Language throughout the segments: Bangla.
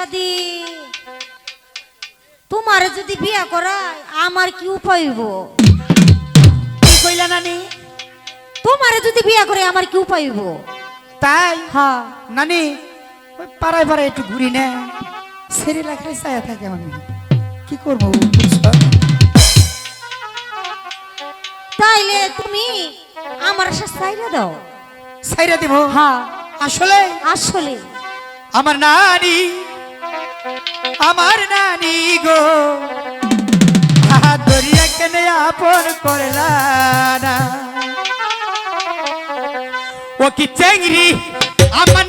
শাদি তোমার যদি বিয়া করায় আমার কি উপায় হইব? কইলা নানি? তোমার যদি বিয়া করে আমার কি উপায় হইব? তাই? হ্যাঁ। নানি ওই পাড়ায় পাড়ায় একটু ঘুরি না। সেরে রাখলে ছায়া থাকে আমি কি করব তাইলে তুমি আমার সাথে সাইরা দাও। ছাইরা দিব? হ্যাঁ। আসলে? আসলে। আমার নানি আমার নানি গো। আপন করলা ও কি চেংরি আমার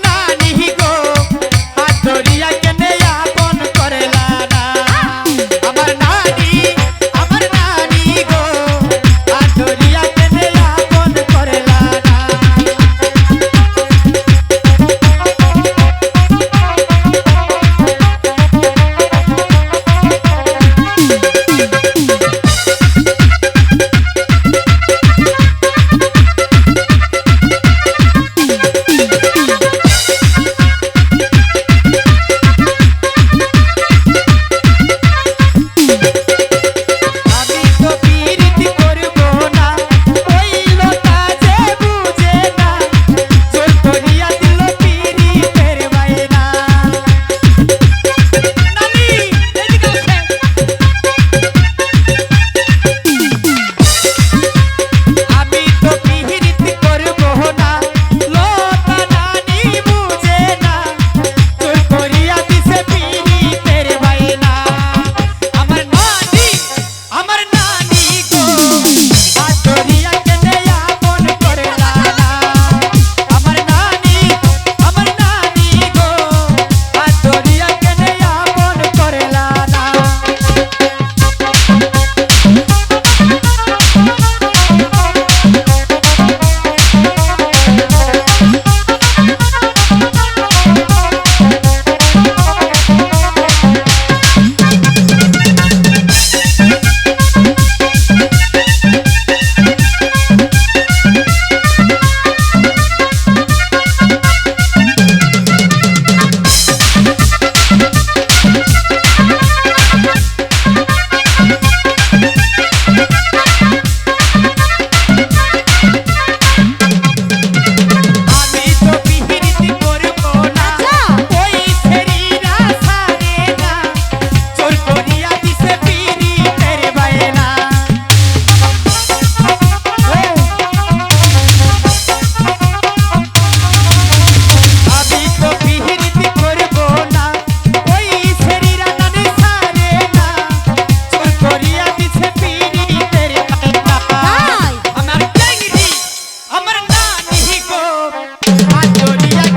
Melodía.